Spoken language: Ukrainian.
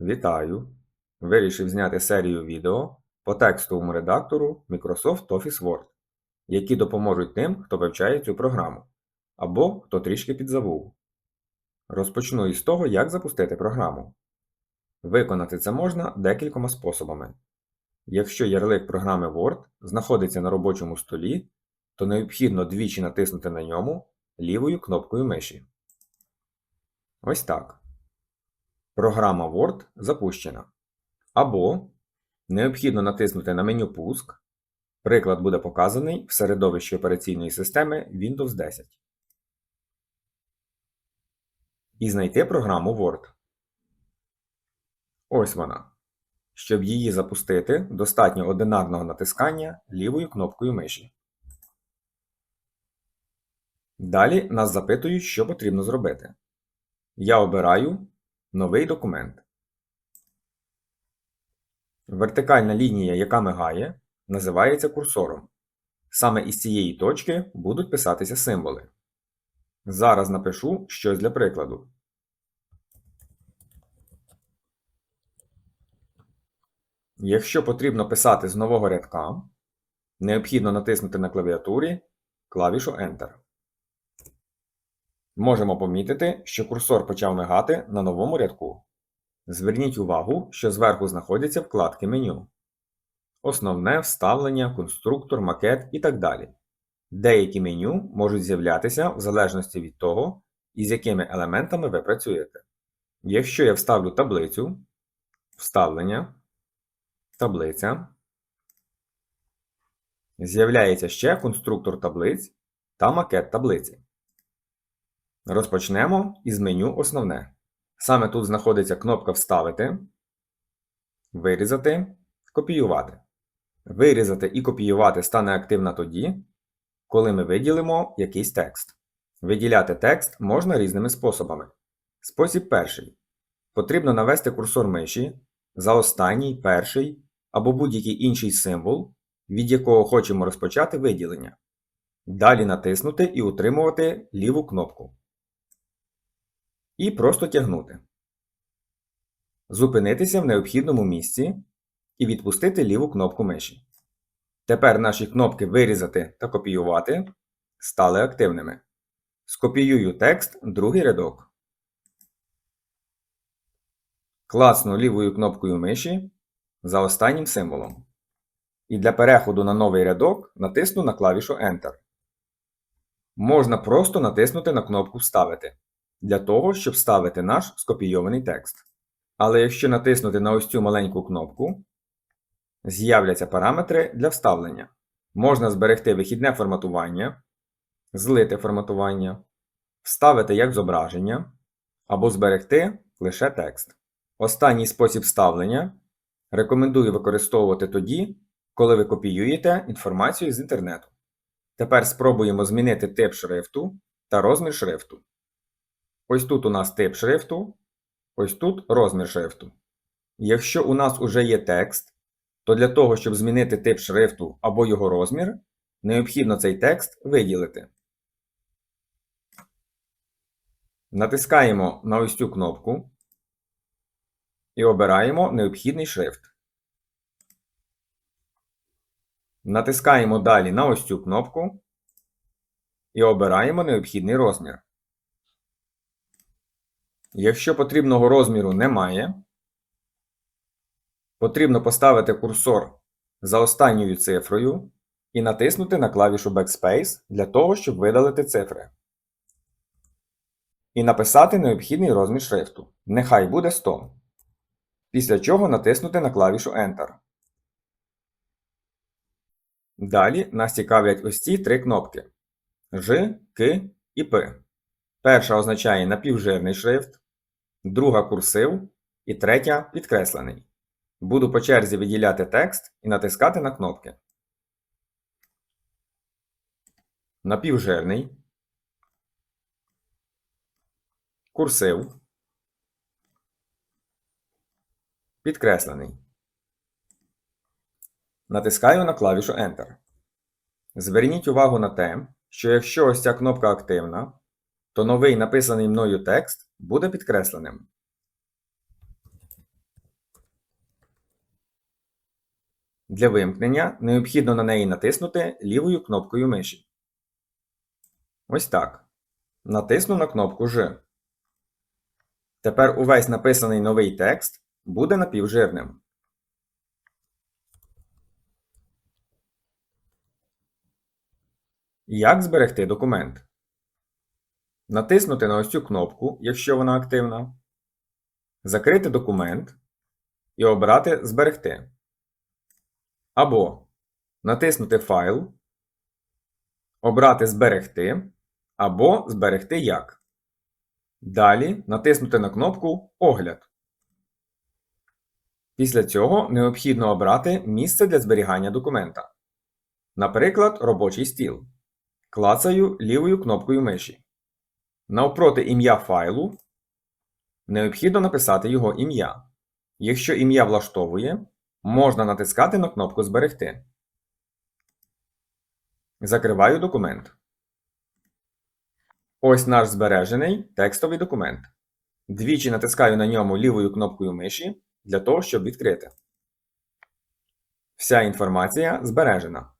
Вітаю! Вирішив зняти серію відео по текстовому редактору Microsoft Office Word, які допоможуть тим, хто вивчає цю програму, або хто трішки підзабув. Розпочну із того, як запустити програму. Виконати це можна декількома способами. Якщо ярлик програми Word знаходиться на робочому столі, то необхідно двічі натиснути на ньому лівою кнопкою миші. Ось так. Програма Word запущена. Або необхідно натиснути на меню Пуск. Приклад буде показаний в середовищі операційної системи Windows 10. І знайти програму Word. Ось вона. Щоб її запустити, достатньо одинарного натискання лівою кнопкою миші. Далі нас запитують, що потрібно зробити. Я обираю Новий документ. Вертикальна лінія, яка мигає, називається курсором. Саме із цієї точки будуть писатися символи. Зараз напишу щось для прикладу. Якщо потрібно писати з нового рядка, необхідно натиснути на клавіатурі клавішу Enter. Можемо помітити, що курсор почав мигати на новому рядку. Зверніть увагу, що зверху знаходяться вкладки меню. Основне вставлення, конструктор, макет і так далі. Деякі меню можуть з'являтися в залежності від того, із якими елементами ви працюєте. Якщо я вставлю таблицю, вставлення, таблиця, з'являється ще конструктор таблиць та макет таблиці. Розпочнемо із меню Основне. Саме тут знаходиться кнопка Вставити, Вирізати, Копіювати. Вирізати і копіювати стане активна тоді, коли ми виділимо якийсь текст. Виділяти текст можна різними способами. Спосіб перший. Потрібно навести курсор миші за останній, перший або будь-який інший символ, від якого хочемо розпочати виділення. Далі натиснути і утримувати ліву кнопку. І просто тягнути. Зупинитися в необхідному місці і відпустити ліву кнопку миші. Тепер наші кнопки Вирізати та Копіювати стали активними. Скопіюю текст другий рядок. Класну лівою кнопкою миші за останнім символом. І для переходу на новий рядок натисну на клавішу Enter. Можна просто натиснути на кнопку Вставити для того, щоб вставити наш скопійований текст. Але якщо натиснути на ось цю маленьку кнопку, з'являться параметри для вставлення. Можна зберегти вихідне форматування, злити форматування, вставити як зображення або зберегти лише текст. Останній спосіб вставлення рекомендую використовувати тоді, коли ви копіюєте інформацію з інтернету. Тепер спробуємо змінити тип шрифту та розмір шрифту. Ось тут у нас тип шрифту, ось тут розмір шрифту. Якщо у нас уже є текст, то для того, щоб змінити тип шрифту або його розмір, необхідно цей текст виділити. Натискаємо на ось цю кнопку і обираємо необхідний шрифт. Натискаємо далі на ось цю кнопку і обираємо необхідний розмір. Якщо потрібного розміру немає, потрібно поставити курсор за останньою цифрою і натиснути на клавішу Backspace для того, щоб видалити цифри. І написати необхідний розмір шрифту. Нехай буде 100. Після чого натиснути на клавішу Enter. Далі нас цікавлять ось ці три кнопки Ж, К і П. Перша означає напівжирний шрифт, друга курсив і третя підкреслений. Буду по черзі виділяти текст і натискати на кнопки. Напівжирний, курсив, підкреслений. Натискаю на клавішу Enter. Зверніть увагу на те, що якщо ось ця кнопка активна, то новий написаний мною текст буде підкресленим. Для вимкнення необхідно на неї натиснути лівою кнопкою миші. Ось так. Натисну на кнопку Ж. Тепер увесь написаний новий текст буде напівжирним. Як зберегти документ? Натиснути на ось цю кнопку, якщо вона активна. Закрити документ і обрати Зберегти. Або натиснути Файл, обрати Зберегти або Зберегти як. Далі натиснути на кнопку Огляд. Після цього необхідно обрати місце для зберігання документа. Наприклад, робочий стіл. Клацаю лівою кнопкою миші. Навпроти ім'я файлу необхідно написати його ім'я. Якщо ім'я влаштовує, можна натискати на кнопку Зберегти. Закриваю документ. Ось наш збережений текстовий документ. Двічі натискаю на ньому лівою кнопкою миші для того, щоб відкрити. Вся інформація збережена.